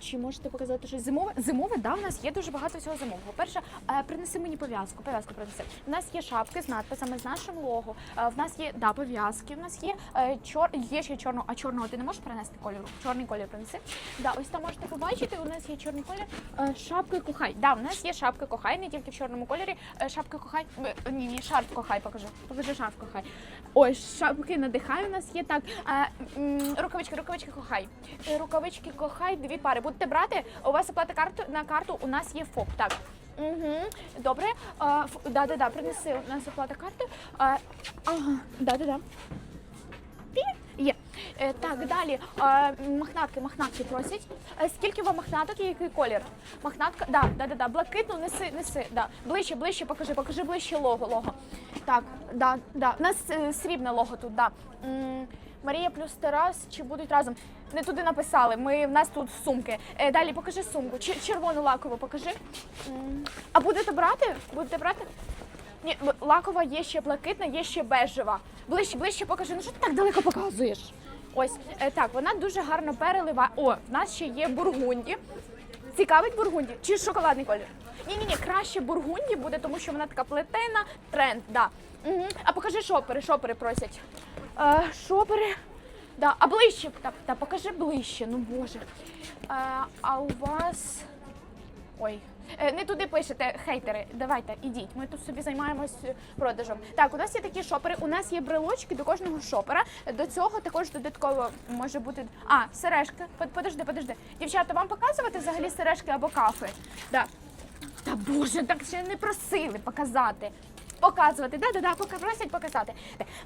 Чи можете показати щось зимове? Зимове, да, у нас є дуже багато всього зимового. Перше, е, принеси мені пов'язку. Пов'язку принеси. У нас є шапки з надписами з нашим лого. Е, в нас є да, пов'язки. У нас є е, чор... є ще чорного, а чорного ти не можеш принести кольору? Чорний колір принеси. Да, ось там можете побачити. У нас є чорний колір. Е, шапки кохай. Да, у нас є шапки кохай, не тільки в чорному кольорі. Е, шапки кохай. Е, ні, ні, шарф кохай, покажи. Покажи шарф кохай. Ось шапки надихай. У нас є так. Е, м, рукавички, рукавички кохай. Е, Рукавички кохай, дві пари. Будете брати? У вас оплата карту на карту. У нас є ФОП. Так. Угу, добре. А, ф- да, да, да, принеси. У нас оплата карти. А, ага, да, да, да. Є. Е, так, далі. А, мохнатки, мохнатки просять. Е, скільки вам мохнаток і який колір? Мохнатка, да, да, да, да. Блакитну неси, неси. Да. Ближче, ближче, покажи, покажи ближче лого, лого. Так, да, да. У нас е, срібне лого тут, да. М, Марія плюс Тарас, чи будуть разом? Не туди написали. Ми в нас тут сумки. Е, далі покажи сумку. Чер- червону лакову покажи. А будете брати? Будете брати? Ні, лакова є ще блакитна, є ще бежева. Ближче, ближче покажи. Ну що ти так далеко показуєш? Ось е, так, вона дуже гарно переливає. О, в нас ще є бургунді. Цікавить бургунді чи шоколадний колір? Ні, ні, ні, краще бургунді буде, тому що вона така плетена, тренд, да. Угу. А покажи шопери, шопери просять. Е, шопери. Да, а ближче, та, та покажи ближче, ну боже. Е, а у вас. Ой, е, не туди пишете, хейтери. Давайте, ідіть. Ми тут собі займаємось продажем. Так, у нас є такі шопери. У нас є брелочки до кожного шопера. До цього також додатково може бути. А, сережки. Подожди, подожди. Дівчата, вам показувати взагалі сережки або кафи? Да. Та боже, так ще не просили показати. Показувати, да, да, да, поки просять показати.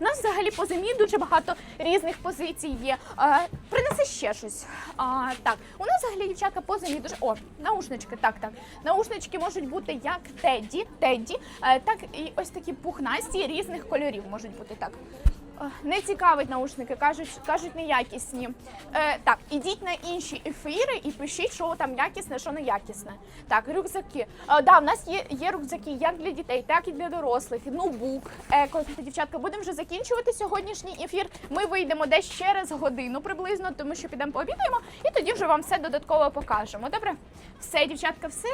У нас взагалі по зимі дуже багато різних позицій є. А, принеси ще щось. А, так, у нас взагалі дівчатка по зимі дуже. О, наушнички, так, так. Наушнички можуть бути як теді, теді, е, так і ось такі пухнасті різних кольорів можуть бути так. Е, Не цікавить наушники, кажуть, кажуть неякісні. Е, так, ідіть на інші ефіри і пишіть, що там якісне, що не якісне. Так, рюкзаки. Е, да, в нас є, є рюкзаки як для дітей, так і для дорослих. Ноутбук. Еко. Дівчатка, будемо вже закінчувати сьогоднішній ефір. Ми вийдемо десь через годину приблизно, тому що підемо пообідаємо, і тоді вже вам все додатково покажемо. Добре? Все, дівчатка, все.